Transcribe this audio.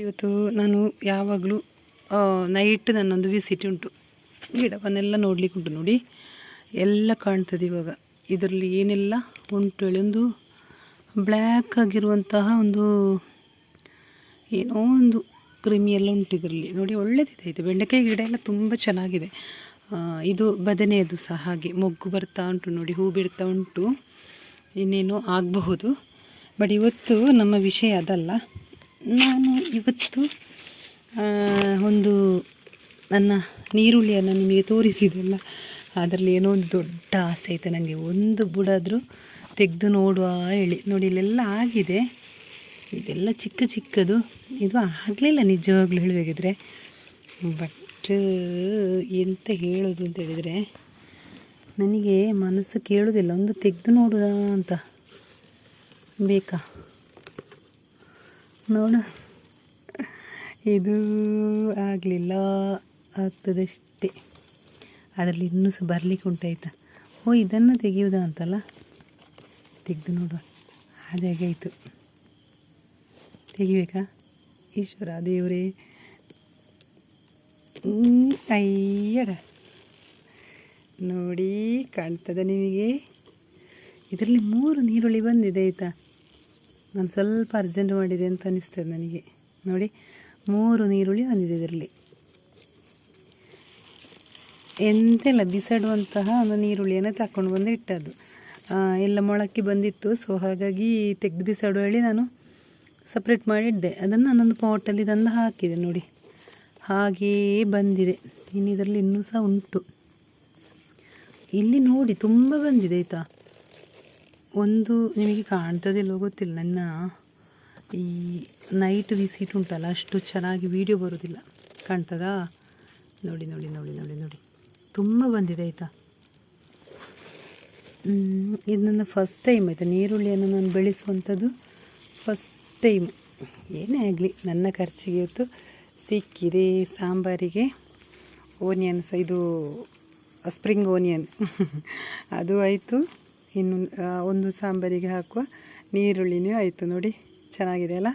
ಇವತ್ತು ನಾನು ಯಾವಾಗಲೂ ನೈಟ್ ನನ್ನೊಂದು ವಿಸಿಟ್ ಉಂಟು. ಗಿಡವನ್ನೆಲ್ಲ ನೋಡ್ಲಿಕ್ಕೆ ಉಂಟು ನೋಡಿ. ಎಲ್ಲ ಕಾಣ್ತದೆ ಇವಾಗ. ಇದರಲ್ಲಿ ಏನೆಲ್ಲ ಉಂಟು ಹೇಳಿ ಒಂದು ಬ್ಲ್ಯಾಕ್ ಆಗಿರುವಂತಹ ಒಂದು ಏನೋ ಒಂದು ಕ್ರಿಮಿ ಎಲ್ಲ ಉಂಟು ಇದರಲ್ಲಿ. ನೋಡಿ ಒಳ್ಳೆದಿದೆ ಇದು ಬೆಂಡೆಕಾಯಿ ಗಿಡ ಎಲ್ಲ ತುಂಬ ಚೆನ್ನಾಗಿದೆ. ಇದು ಬದನೆಯದು ಸಹ ಹಾಗೆ. ಮೊಗ್ಗು ಬರ್ತಾ ಉಂಟು ನೋಡಿ, ಹೂ ಬಿಡ್ತಾ ಉಂಟು. ಇನ್ನೇನೋ ಆಗಬಹುದು. ಬಟ್ ಇವತ್ತು ನಮ್ಮ ವಿಷಯ ಅದಲ್ಲ. ನಾನು ಇವತ್ತು ಒಂದು ನನ್ನ ನೀರುಳ್ಳಿಯನ್ನು ನಿಮಗೆ ತೋರಿಸಿದೆಲ್ಲ. ಅದರಲ್ಲಿ ಏನೋ ಒಂದು ದೊಡ್ಡ ಆಸೆ ಐತೆ ನನಗೆ ಒಂದು ಬುಡಾದರೂ ತೆಗೆದು ನೋಡುವ ಹೇಳಿ. ನೋಡಿ, ಇಲ್ಲೆಲ್ಲ ಆಗಿದೆ. ಇದೆಲ್ಲ ಚಿಕ್ಕ ಚಿಕ್ಕದು. ಇದು ಆಗಲಿಲ್ಲ ನಿಜವಾಗ್ಲೂ ಹೇಳಬೇಕಿದ್ರೆ ಬಟ್, ಎಂತ ಹೇಳೋದು ಅಂತ ಹೇಳಿದರೆ, ನನಗೆ ಮನಸ್ಸು ಕೇಳೋದಿಲ್ಲ ಒಂದು ತೆಗೆದು ನೋಡುವ ಅಂತ. ಬೇಕಾ? ನೋಡು. ಇದು ಆಗಲಿಲ್ಲ, ಆಗ್ತದಷ್ಟೇ. ಅದರಲ್ಲಿ ಇನ್ನೂ ಸಹ ಬರಲಿಕ್ಕೆ ಉಂಟಾಯ್ತಾ? ಓ, ಇದನ್ನು ತೆಗೆಯುವುದಾ ಅಂತಲ್ಲ? ತೆಗೆದು ನೋಡುವ. ಅದೇ ಆಗಾಯಿತು ತೆಗಿಬೇಕಾ? ಈಶ್ವರ ದೇವರೇ. ಅಯ್ಯಡ ನೋಡಿ, ಕಾಣ್ತದ ನಿಮಗೆ? ಇದರಲ್ಲಿ ಮೂರು ನೀರುಳ್ಳಿ ಬಂದಿದೆ ಆಯಿತಾ? ನಾನು ಸ್ವಲ್ಪ ಅರ್ಜೆಂಟ್ ಮಾಡಿದೆ ಅಂತ ಅನಿಸ್ತದೆ ನನಗೆ. ನೋಡಿ, ಮೂರು ನೀರುಳ್ಳಿ ಬಂದಿದೆ ಇದರಲ್ಲಿ. ಎಂತೆಲ್ಲ ಬಿಸಾಡುವಂತಹ ಒಂದು ನೀರುಳ್ಳಿಯನ್ನು ತಗೊಂಡು ಬಂದು ಇಟ್ಟದ್ದು. ಎಲ್ಲ ಮೊಳಕ್ಕೆ ಬಂದಿತ್ತು ಸೊ ಹಾಗಾಗಿ ತೆಗೆದು ಬಿಸಾಡುವ ಹೇಳಿ ನಾನು ಸಪ್ರೇಟ್ ಮಾಡಿದ್ದೆ. ಅದನ್ನು ನಾನೊಂದು ಪಾಟಲ್ಲಿ ತಂದು ಹಾಕಿದೆ, ನೋಡಿ. ಹಾಗೇ ಬಂದಿದೆ. ಇನ್ನು ಇದರಲ್ಲಿ ಇನ್ನೂ ಸಹ ಉಂಟು. ಇಲ್ಲಿ ನೋಡಿ, ತುಂಬ ಬಂದಿದೆ, ಆಯಿತಾ? ಒಂದು ನಿಮಗೆ ಕಾಣ್ತದಿಲ್ಲೋ ಗೊತ್ತಿಲ್ಲ. ನನ್ನ ಈ ನೈಟ್ ವಿಸಿಟ್ ಉಂಟಲ್ಲ, ಅಷ್ಟು ಚೆನ್ನಾಗಿ ವಿಡಿಯೋ ಬರೋದಿಲ್ಲ. ಕಾಣ್ತದಾ? ನೋಡಿ ನೋಡಿ ನೋಡಿ ನೋಡಿ ನೋಡಿ. ತುಂಬ ಬಂದಿದೆ, ಆಯಿತಾ? ಇದು ನನ್ನ ಫಸ್ಟ್ ಟೈಮ್ ಆಯಿತಾ? ನೀರುಳ್ಳಿಯನ್ನು ನಾನು ಬೆಳೆಸುವಂಥದ್ದು ಫಸ್ಟ್ ಟೈಮ್ ಏನೇ ಆಗಲಿ, ನನ್ನ ಖರ್ಚಿಗೆ ಇವತ್ತು ಸಿಕ್ಕಿದೆ ಸಾಂಬಾರಿಗೆ. ಓನಿಯನ್ ಸಹ ಇದು ಸ್ಪ್ರಿಂಗ್ ಓನಿಯನ್ ಅದು ಆಯಿತು. ಇನ್ನು ಒಂದು ಸಾಂಬಾರಿಗೆ ಹಾಕುವ ನೀರುಳ್ಳಿನೂ ಆಯಿತು ನೋಡಿ ಚೆನ್ನಾಗಿದೆ ಅಲ್ಲ?